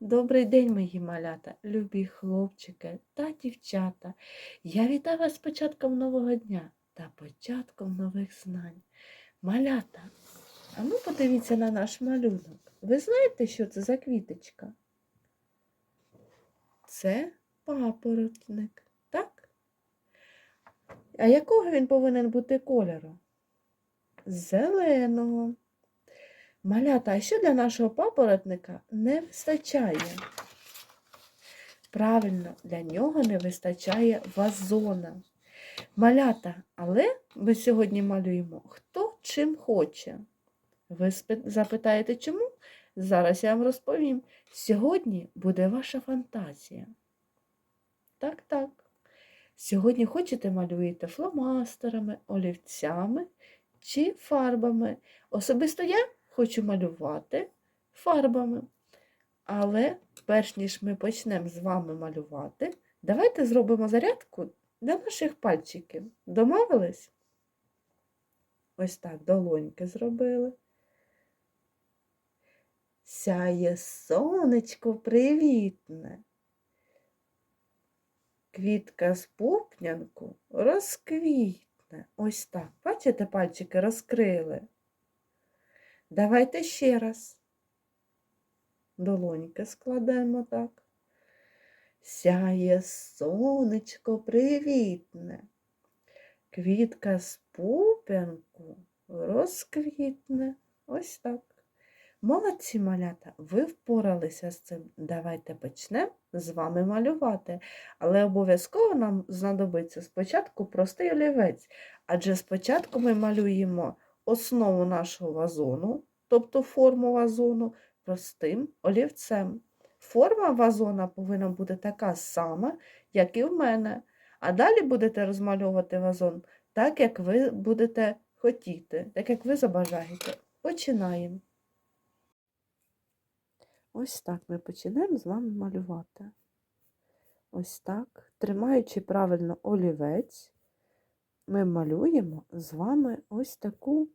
Добрий день, мої малята, любі хлопчики та дівчата. Я вітаю вас з початком нового дня та початком нових знань. Малята, а ну подивіться на наш малюнок. Ви знаєте, що це за квіточка? Це папоротник, так? А якого він повинен бути кольору? Зеленого. Малята, а що для нашого папоротника не вистачає? Правильно, для нього не вистачає вазона. Малята, але ми сьогодні малюємо хто чим хоче. Ви запитаєте, чому? Зараз я вам розповім. Сьогодні буде ваша фантазія. Так, так. Сьогодні хочете малюєте фломастерами, олівцями чи фарбами. Особисто я хочу малювати фарбами. Але перш ніж ми почнемо з вами малювати, давайте зробимо зарядку для наших пальчиків. Домовились? Ось так долоньки зробили. Сяє сонечко привітне. Квітка з пупнянку розквітне. Ось так. Бачите, пальчики розкрили. Давайте ще раз. Долоньки складемо так. Сяє сонечко привітне. Квітка з пуп'янку розквітне. Ось так. Молодці малята, ви впоралися з цим. Давайте почнемо з вами малювати. Але обов'язково нам знадобиться спочатку простий олівець, адже спочатку ми малюємо основу нашого вазону, тобто форму вазону, простим олівцем. Форма вазона повинна бути така сама, як і в мене. А далі будете розмальовувати вазон так, як ви будете хотіти, так як ви забажаєте. Починаємо. Ось так ми починаємо з вами малювати. Ось так, тримаючи правильно олівець, ми малюємо з вами ось таку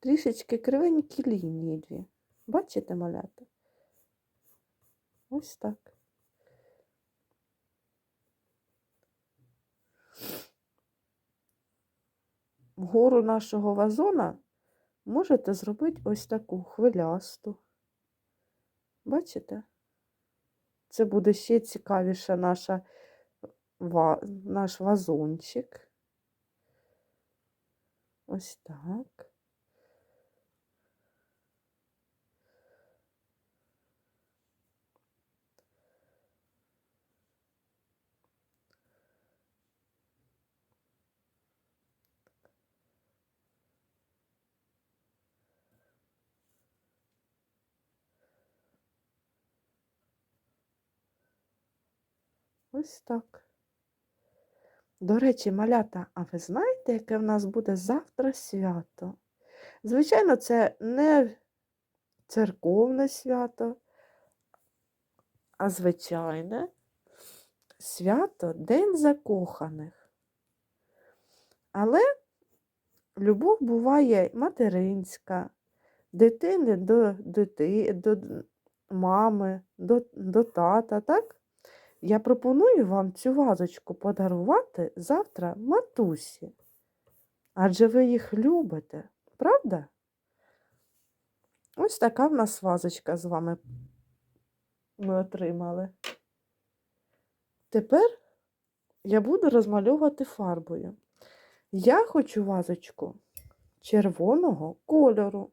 трішечки кривенькі лінії дві. Бачите, малята? Ось так. Вгору нашого вазона можете зробити ось таку хвилясту. Бачите? Це буде ще цікавіша наша, наш вазончик. Ось так. Ось так. До речі, малята, а ви знаєте, яке в нас буде завтра свято? Звичайно, це не церковне свято, а звичайне свято День закоханих. Але любов буває материнська, дитини до дити, до мами, до, до тата, так? Я пропоную вам цю вазочку подарувати завтра матусі. Адже ви їх любите, правда? Ось така в нас вазочка з вами ми отримали. Тепер я буду розмальовувати фарбою. Я хочу вазочку червоного кольору.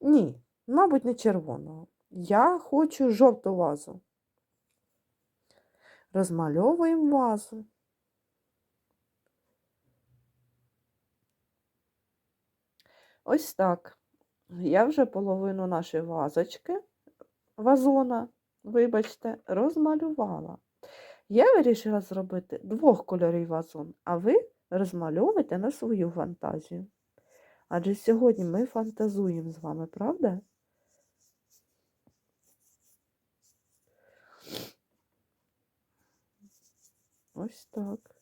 Ні, мабуть, не червоного. Я хочу жовту вазу. Розмальовуємо вазу. Ось так. Я вже половину нашої вазочки, вазона, вибачте, розмалювала. Я вирішила зробити двох кольорів вазон, а ви розмальовуйте на свою фантазію. Адже сьогодні ми фантазуємо з вами, правда? Ось так.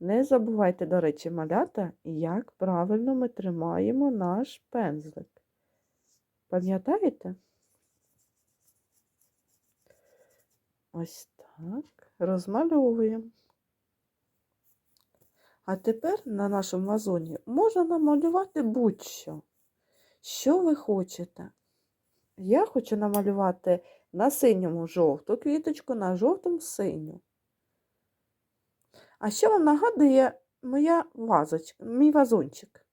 Не забувайте, до речі, малята, як правильно ми тримаємо наш пензлик. Пам'ятаєте? Ось так. Розмальовуємо. А тепер на нашому вазоні можна намалювати будь-що. Що ви хочете? Я хочу намалювати на синьому жовту квіточку, на жовтому синю. А що вам нагадує моя вазочка, мій вазончик?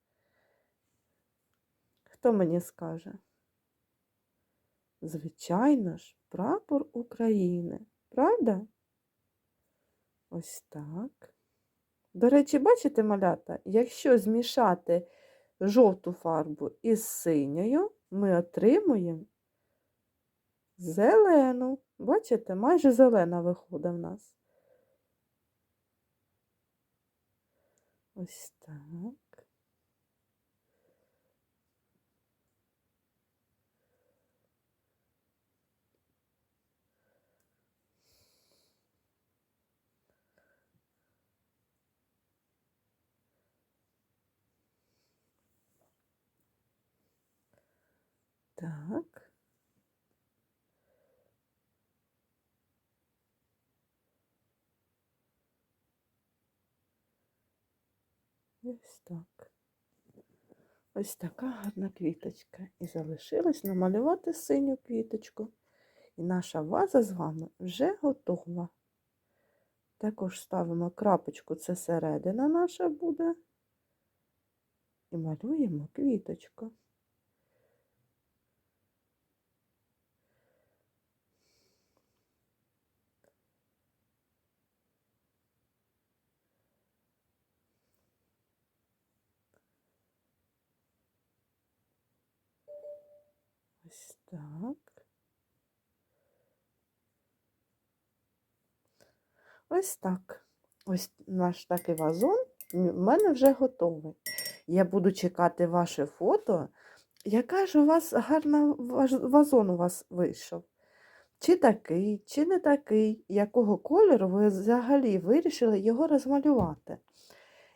Хто мені скаже? Звичайно ж, прапор України. Правда? Ось так. До речі, бачите, малята, якщо змішати жовту фарбу із синьою, ми отримуємо зелену. Бачите, майже зелена виходить в нас. Ось так. Так. Ось так. Ось така гарна квіточка. І залишилось намалювати синю квіточку. І наша ваза з вами вже готова. Також ставимо крапочку, це середина наша буде. І малюємо квіточку. Ось так. Ось так. Ось наш такий вазон в мене вже готовий. Я буду чекати ваше фото. Яка ж у вас гарна вазон у вас вийшов? Чи такий, чи не такий, якого кольору ви взагалі вирішили його розмалювати?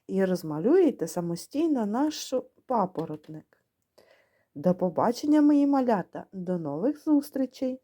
І розмалюєте самостійно наш папоротник. До побачення, мої малята, до нових зустрічей!